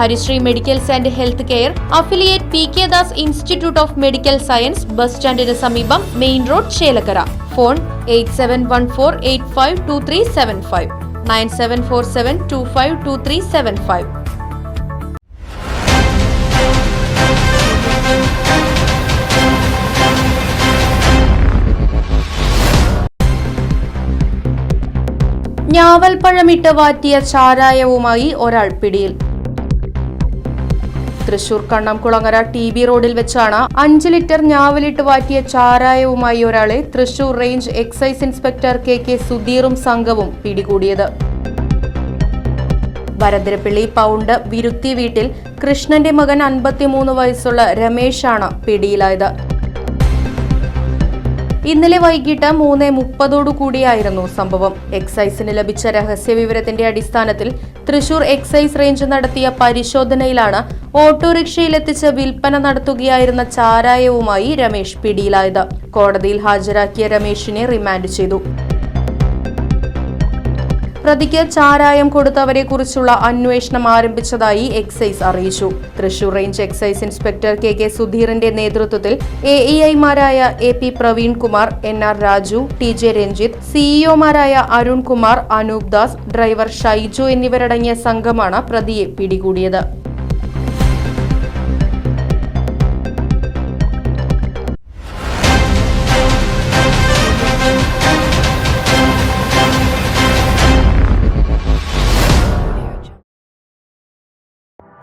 Harisree medicals and health care affiliate P K Das institute of medical science bus സ്റ്റാൻഡിന് സമീപം main road Chelakkara. Phone eight seven one four eight five two three seven five. Nine seven four seven two five two three seven five. ഞാവൽപ്പഴമിട്ട് വാറ്റിയ ചാരായവുമായി ഒരാൾ പിടിയിൽ. Thrissur Kannamkulangara T B റോഡിൽ വെച്ചാണ് അഞ്ച് litre ഞാവലിട്ട് വാറ്റിയ ചാരായവുമായി ഒരാളെ Thrissur range excise inspector K K സുധീറും സംഘവും പിടികൂടിയത്. ഭരദ്രപ്പിള്ളി പൗണ്ട് വിരുത്തി വീട്ടിൽ കൃഷ്ണന്റെ മകൻ അൻപത്തിമൂന്ന് വയസ്സുള്ള രമേശാണ് പിടിയിലായത്. ഇന്നലെ വൈകിട്ട് മൂന്ന് മുപ്പതോടു കൂടിയായിരുന്നു സംഭവം. എക്സൈസിന് ലഭിച്ച രഹസ്യ വിവരത്തിന്റെ അടിസ്ഥാനത്തിൽ തൃശൂർ എക്സൈസ് റേഞ്ച് നടത്തിയ പരിശോധനയിലാണ് ഓട്ടോറിക്ഷയിലെത്തിച്ച് വിൽപ്പന നടത്തുകയായിരുന്ന ചാരായവുമായി രമേശ് പിടിയിലായത്. കോടതിയിൽ ഹാജരാക്കിയ രമേശിനെ റിമാൻഡ് ചെയ്തു. പ്രതിക്ക് ചാരായം കൊടുത്തവരെ കുറിച്ചുള്ള അന്വേഷണം ആരംഭിച്ചതായി എക്സൈസ് അറിയിച്ചു. Thrissur range excise inspector K K സുധീറിന്റെ നേതൃത്വത്തിൽ എ ഇ ഐമാരായ A P Praveen Kumar N R Raju T J Ranjith സിഇഒമാരായ Arun Kumar Anoop Das driver Shaiju എന്നിവരടങ്ങിയ സംഘമാണ് പ്രതിയെ പിടികൂടിയത്.